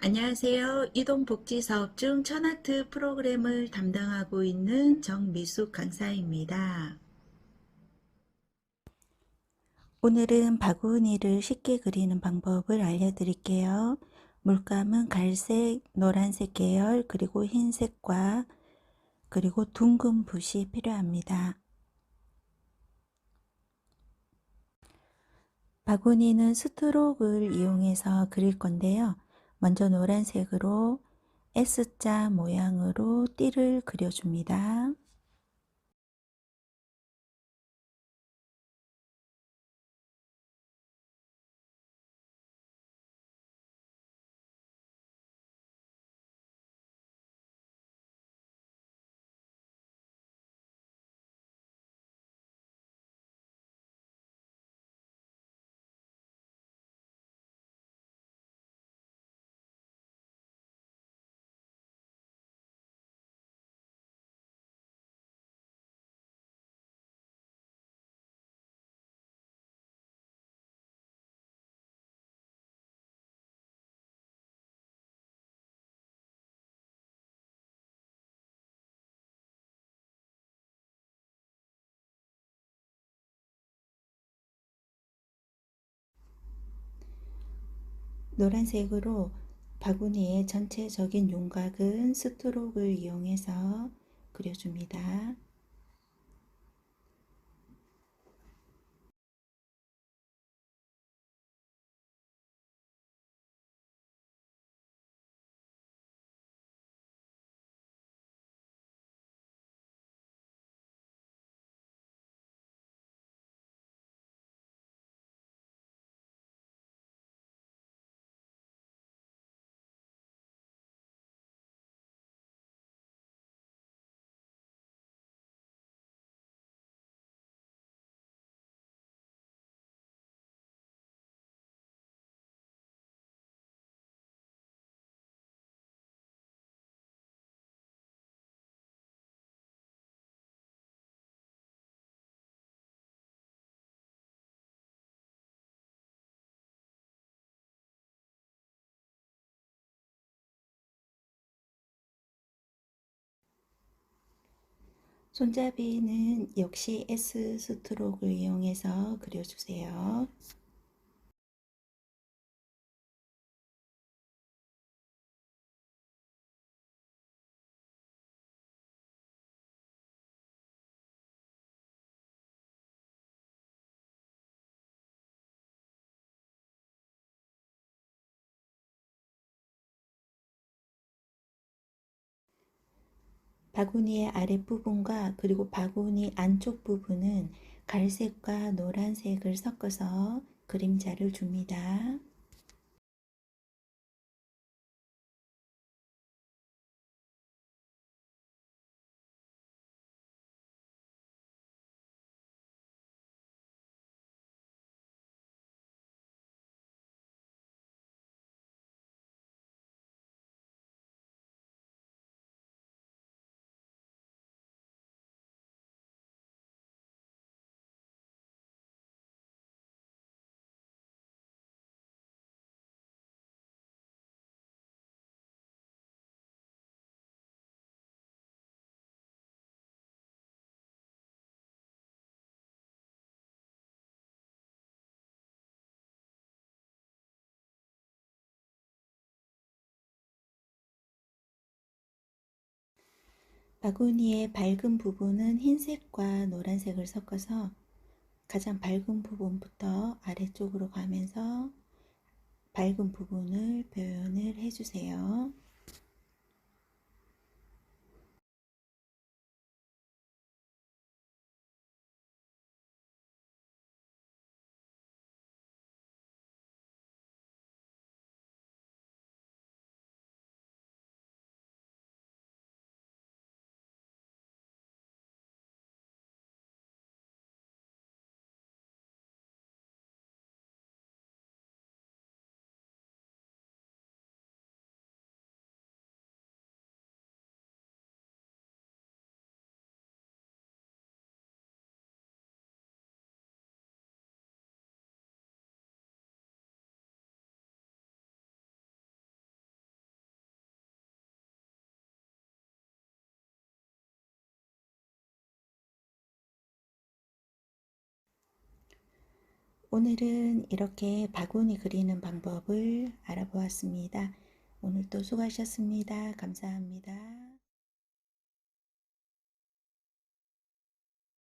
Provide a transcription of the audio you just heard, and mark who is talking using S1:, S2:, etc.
S1: 안녕하세요. 이동복지사업 중 천아트 프로그램을 담당하고 있는 정미숙 강사입니다. 오늘은 바구니를 쉽게 그리는 방법을 알려드릴게요. 물감은 갈색, 노란색 계열, 그리고 흰색과 그리고 둥근 붓이 필요합니다. 바구니는 스트로크를 이용해서 그릴 건데요. 먼저 노란색으로 S자 모양으로 띠를 그려줍니다. 노란색으로 바구니의 전체적인 윤곽은 스트로크를 이용해서 그려줍니다. 손잡이는 역시 S 스트로크를 이용해서 그려주세요. 바구니의 아랫부분과 그리고 바구니 안쪽 부분은 갈색과 노란색을 섞어서 그림자를 줍니다. 바구니의 밝은 부분은 흰색과 노란색을 섞어서 가장 밝은 부분부터 아래쪽으로 가면서 밝은 부분을 표현을 해주세요. 오늘은 이렇게 바구니 그리는 방법을 알아보았습니다. 오늘도 수고하셨습니다. 감사합니다.